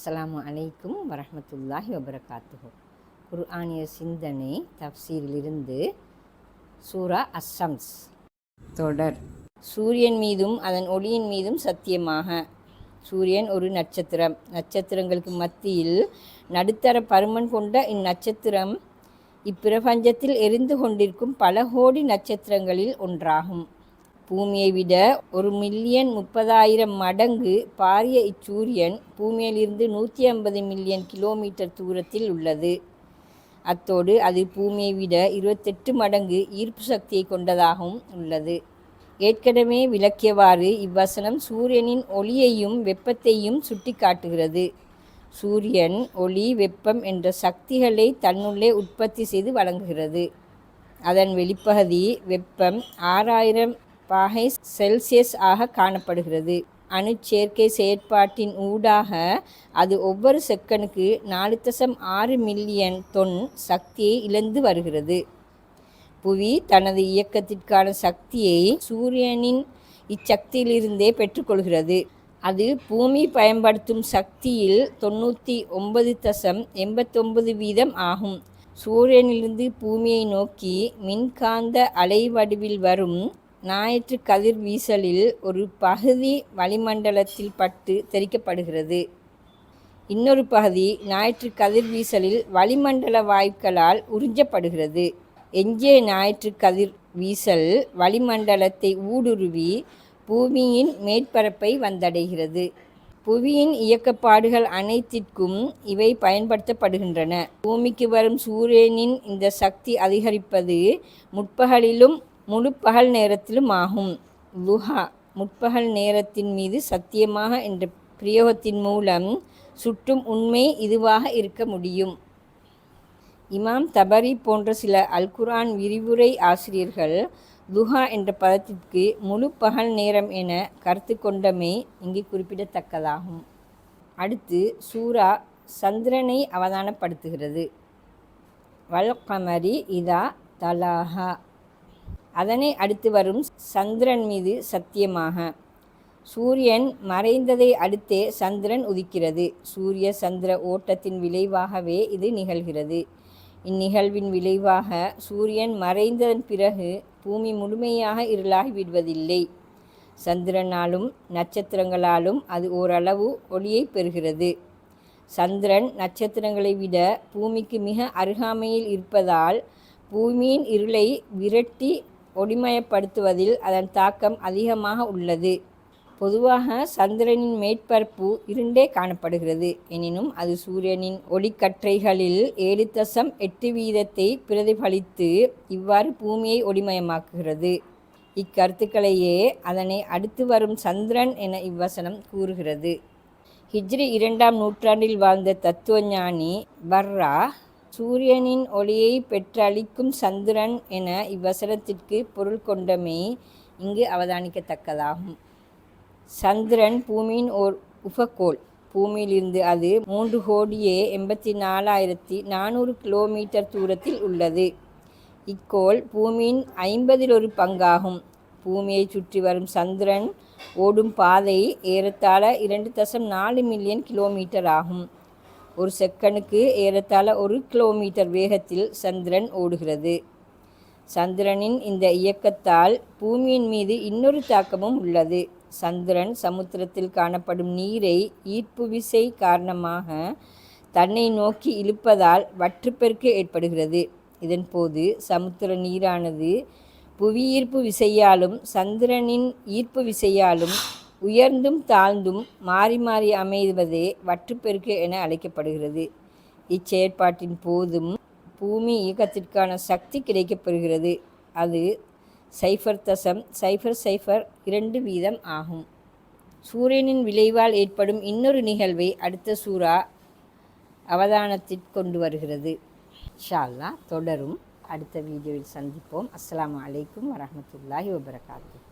அஸ்ஸலாமு அலைக்கும் வரஹ்மத்துல்லாஹி வபரகாத்துஹு. குர்ஆனிய சிந்தனை தப்சீரிலிருந்து சூரா அஸ்ஸம்ஸ் தொடர். சூரியன் மீதும் அதன் ஒளியின் மீதும் சத்தியமாக. சூரியன் ஒரு நட்சத்திரம். நட்சத்திரங்களுக்கு மத்தியில் நடுத்தர பருமன் கொண்ட இந்நட்சத்திரம் இப்பிரபஞ்சத்தில் எரிந்து கொண்டிருக்கும் பல கோடி நட்சத்திரங்களில் ஒன்றாகும். பூமியை விட ஒரு மில்லியன் முப்பதாயிரம் மடங்கு பாரிய இச்சூரியன் பூமியிலிருந்து நூற்றி ஐம்பது மில்லியன் கிலோமீட்டர் தூரத்தில் உள்ளது. அத்தோடு அது பூமியை விட இருபத்தெட்டு மடங்கு ஈர்ப்பு சக்தியை கொண்டதாகவும் உள்ளது. ஏற்கனவே விளக்கியவாறு இவ்வசனம் சூரியனின் ஒளியையும் வெப்பத்தையும் சுட்டிக்காட்டுகிறது. சூரியன் ஒளி வெப்பம் என்ற சக்திகளை தன்னுள்ளே உற்பத்தி செய்து வழங்குகிறது. அதன் வெளிப்பகுதி வெப்பம் ஆறாயிரம் பாகை செல்சியஸ் ஆக காணப்படுகிறது. அணுச்சேர்க்கை செயற்பாட்டின் ஊடாக அது ஒவ்வொரு செக்கனுக்கு நாலு தசம் ஆறு மில்லியன் தொன் சக்தியை இழந்து வருகிறது. புவி தனது இயக்கத்திற்கான சக்தியை சூரியனின் இச்சக்தியிலிருந்தே பெற்றுக்கொள்கிறது. அது பூமி பயன்படுத்தும் சக்தியில் தொண்ணூற்றி ஒன்பது தசம் எண்பத்தொன்பது வீதம் ஆகும். சூரியனிலிருந்து பூமியை நோக்கி மின்காந்த அலைவடிவில் வரும் ஞாயிற்று கதிர்வீசலில் ஒரு பகுதி வளிமண்டலத்தில் பட்டு தெரிக்கப்படுகிறது இன்னொரு பகுதி ஞாயிற்று கதிர்வீசலில் வளிமண்டல வாயுக்களால் உறிஞ்சப்படுகிறது. எஞ்சிய ஞாயிற்று கதிர் வீசல் வளிமண்டலத்தை ஊடுருவி பூமியின் மேற்பரப்பை வந்தடைகிறது. புவியின் இயக்கப்பாடுகள் அனைத்திற்கும் இவை பயன்படுத்தப்படுகின்றன. பூமிக்கு வரும் சூரியனின் இந்த சக்தி அதிகரிப்பது முற்பகலிலும் முழு பகல் நேரத்திலும் ஆகும் லுஹா முற்பகல் நேரத்தின் மீது சத்தியமாக என்ற பிரயோகத்தின் மூலம் சுற்றும் உண்மை இதுவாக இருக்க முடியும். இமாம் தபரி போன்ற சில அல்குரான் விரிவுரை ஆசிரியர்கள் துஹா என்ற பதத்திற்கு முழு பகல் நேரம் என கருத்து கொண்டமே இங்கு குறிப்பிடத்தக்கதாகும். அடுத்து சூரா சந்திரனை அவதானப்படுத்துகிறது. வல்கமரி இதா தலாஹா. அதனை அடுத்து வரும் சந்திரன் மீது சத்தியமாக. சூரியன் மறைந்ததை அடுத்தே சந்திரன் உதிக்கிறது. சூரிய சந்திர ஓட்டத்தின் விளைவாகவே இது நிகழ்கிறது. இந்நிகழ்வின் விளைவாக சூரியன் மறைந்ததன் பிறகு பூமி முழுமையாக இருளாகி விடுவதில்லை. சந்திரனாலும் நட்சத்திரங்களாலும் அது ஓரளவு ஒளியை பெறுகிறது. சந்திரன் நட்சத்திரங்களை விட பூமிக்கு மிக அருகாமையில் இருப்பதால் பூமியின் இருளை விரட்டி ஒளிமயப்படுத்துவதில் அதன் தாக்கம் அதிகமாக உள்ளது. பொதுவாக சந்திரனின் மேற்பரப்பு இருண்டே காணப்படுகிறது. எனினும் அது சூரியனின் ஒளிக்கற்றைகளில் ஏழு தசம் எட்டு வீதத்தை பிரதிபலித்து இவ்வாறு பூமியை ஒளிமயமாக்குகிறது. இக்கருத்துக்களையே அதனை அடுத்து வரும் சந்திரன் என இவ்வசனம் கூறுகிறது. ஹிஜ்ரி இரண்டாம் நூற்றாண்டில் வாழ்ந்த தத்துவஞானி பர்ரா சூரியனின் ஒளியை பெற்றளிக்கும் சந்திரன் என இவ்வசனத்திற்கு பொருள் கொண்டமை இங்கு அவதானிக்கத்தக்கதாகும். சந்திரன் பூமியின் ஓர் உபகோள் பூமியிலிருந்து அது மூன்று கோடியே எண்பத்தி நாலாயிரத்தி நானூறு கிலோமீட்டர் தூரத்தில் உள்ளது. இக்கோள் பூமியின் ஐம்பதில் ஒரு பங்காகும். பூமியை சுற்றி வரும் சந்திரன் ஓடும் பாதை ஏறத்தாழ இரண்டு தசம் நாலு மில்லியன் கிலோமீட்டர் ஆகும். ஒரு செகண்டுக்கு ஏறத்தாழ ஒரு கிலோமீட்டர் வேகத்தில் சந்திரன் ஓடுகிறது. சந்திரனின் இந்த இயக்கத்தால் பூமியின் மீது இன்னொரு தாக்கமும் உள்ளது. சந்திரன் சமுத்திரத்தில் காணப்படும் நீரை ஈர்ப்பு விசை காரணமாக தன்னை நோக்கி இழுப்பதால் வற்றுப்பெருக்கு ஏற்படுகிறது. இதன் போது சமுத்திர நீரானது புவியீர்ப்பு விசையாலும் சந்திரனின் ஈர்ப்பு விசையாலும் உயர்ந்தும் தாழ்ந்தும் மாறி மாறி அமைவதே வற்றுப்பெருக்கு என அழைக்கப்படுகிறது. இச்செயற்பாட்டின் போதும் பூமி இயக்கத்திற்கான சக்தி கிடைக்கப்பெறுகிறது. அது சைஃபர் தசம் சைஃபர் சைஃபர் இரண்டு வீதம் ஆகும். சூரியனின் விளைவால் ஏற்படும் இன்னொரு நிகழ்வை அடுத்த சூறா அவதானத்தில் கொண்டு வருகிறது. ஷால்லா தொடரும். அடுத்த வீடியோவில் சந்திப்போம். அஸ்லாம் அலைக்கும் வரமத்துல்லாஹி வபரகாத்து